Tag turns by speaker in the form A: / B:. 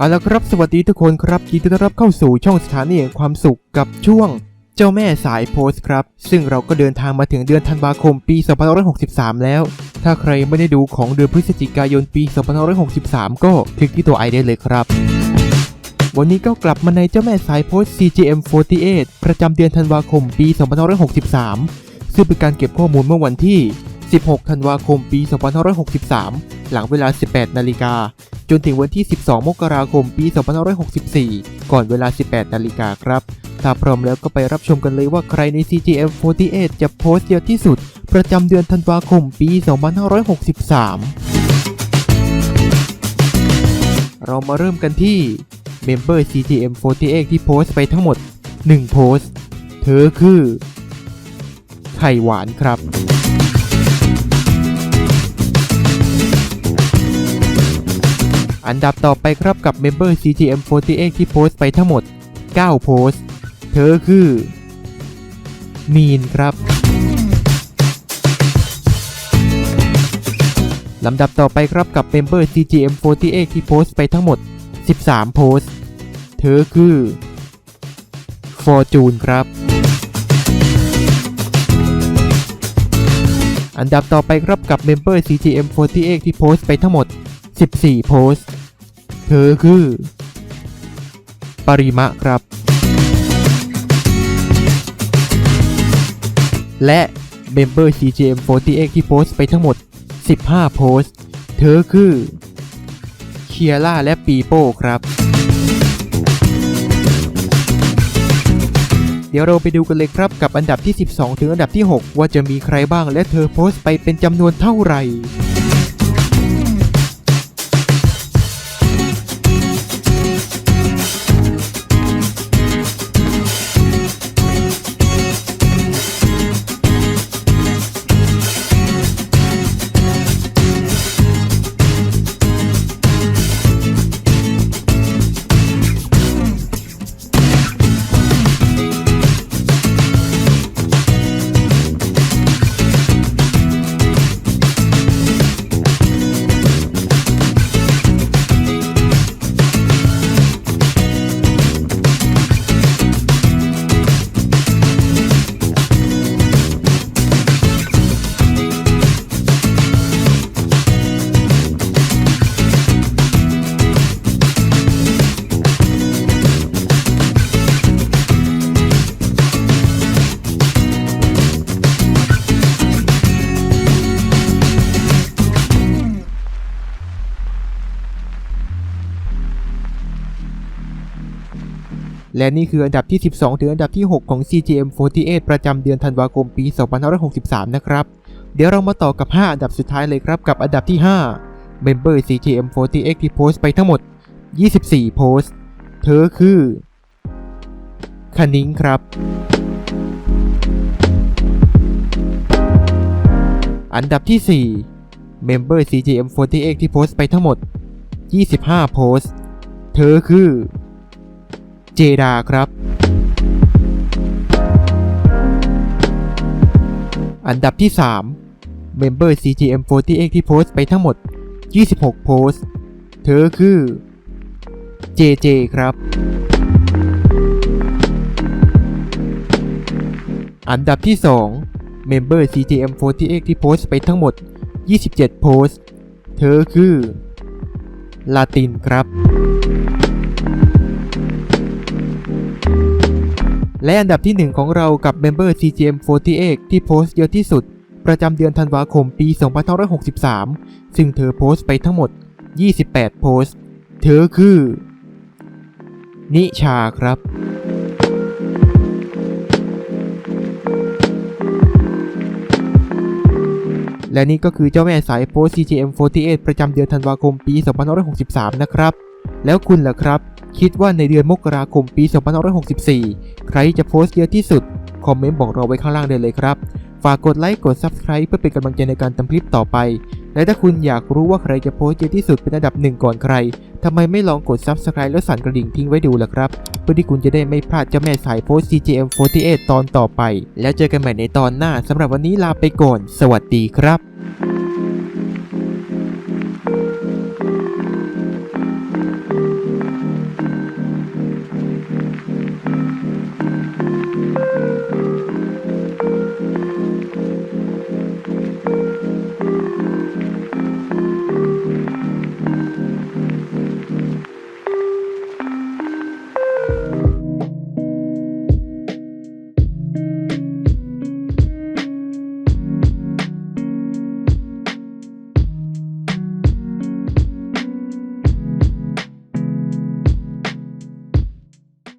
A: เอาละครับสวัสดีทุกคนครับยินดีต้อนรับเข้าสู่ช่องสถานีแห่งความสุขกับช่วง เจ้าแม่สายโพสต์ครับ ซึ่งเราก็เดินทางมาถึงเดือนธันวาคมปี 2563 แล้ว ถ้าใครไม่ได้ดูของเดือนพฤศจิกายนปี 2563 ก็คลิกที่ตัวไอได้เลยครับ วันนี้ก็กลับมาในเจ้าแม่สายโพสต์ CGM48 ประจำเดือนธันวาคมปี 2563 ซึ่งเป็นการเก็บข้อมูลเมื่อวันที่ 16 ธันวาคมปี 2563 หลังเวลา 18 นาฬิกา จนถึงวันที่ 12 มกราคม ปี 2564 ก่อนเวลา 18 นาฬิกาครับ ถ้าพร้อมแล้วก็ไปรับชมกันเลยว่าใครใน CGM48 จะโพสต์เยอะที่สุด ประจำเดือนธันวาคม ปี 2563 เรามาเริ่มกันที่เมมเบอร์ CGM48 ที่โพสต์ไปทั้งหมด 1 โพสต์ เธอคือ ไข่หวานครับ อันดับต่อไปครับกับเมมเบอร์ CGM48 ที่โพสต์ไปทั้งหมด 9 โพสต์ เธอคือมีนครับ ลำดับต่อไปครับกับเมมเบอร์ CGM48 ที่โพสต์ไปทั้งหมด 13 โพสต์ เธอคือ Fortune ครับ อันดับต่อไปครับกับเมมเบอร์ CGM48 ที่โพสต์ไปทั้งหมด 14 โพสต์ เธอคือ ปริมะครับ และเมมเบอร์ CGM48 ที่โพสต์ไปทั้งหมด 15 โพสต์ เธอคือเคียร่าและปีโป้ครับ เดี๋ยวเราไปดูกันเลยครับกับอันดับที่ 12 ถึงอันดับที่ 6 ว่าจะมีใครบ้างและเธอโพสต์ไปเป็นจำนวนเท่าไหร่ และนี่คืออันดับที่ 12 ถึงอันดับที่ 6 ของ CGM48 ประจำเดือนธันวาคมปี 2563 นะครับ เดี๋ยวเรามาต่อกับ 5 อันดับสุดท้ายเลยครับกับอันดับที่ 5 Member CGM48 ที่โพสต์ไปทั้งหมด 24 โพสต์ เธอคือคณิ้งครับ อันดับที่ 4 Member CGM48 ที่โพสต์ไปทั้งหมด 25 โพสต์ เธอคือ เจดาครับ อันดับที่ 3 Member CGM48 ที่โพสต์ไปทั้งหมด 26 โพสต์ เธอคือ JJ ครับ อันดับที่ 2 Member CGM48 ที่โพสต์ไปทั้งหมด 27 โพสต์ เธอคือลาตินครับ และอันดับที่ 1 ของเรากับ Member CGM48 ที่โพสต์เยอะที่สุด ประจำเดือนธันวาคมปี 2563 ซึ่งเธอโพสต์ไปทั้งหมด 28 โพสต์ เธอคือ นิชาครับและนี่ก็คือเจ้าแม่สายโพสต์ CGM48 ประจำเดือนธันวาคมปี 2563 นะครับ แล้วคุณล่ะครับ คิดว่าในเดือนมกราคมปี 2564 ใครจะโพสต์เยอะที่สุด คอมเมนต์บอกเราไว้ข้างล่างได้เลยครับ ฝากกดไลค์กด Subscribe เพื่อเป็นกำลังใจในการทำคลิปต่อไป และถ้าคุณอยากรู้ว่าใครจะโพสต์เยอะที่สุดเป็นอันดับหนึ่งก่อนใครทำไมไม่ลองกด Subscribe แล้วสั่นกระดิ่งทิ้งไว้ดูล่ะครับ เพื่อที่คุณจะได้ไม่พลาดเจ้าแม่สายโพสต์ CGM48 ตอนต่อไป แล้วเจอกันใหม่ในตอนหน้าสำหรับวันนี้ลาไปก่อน สวัสดีครับ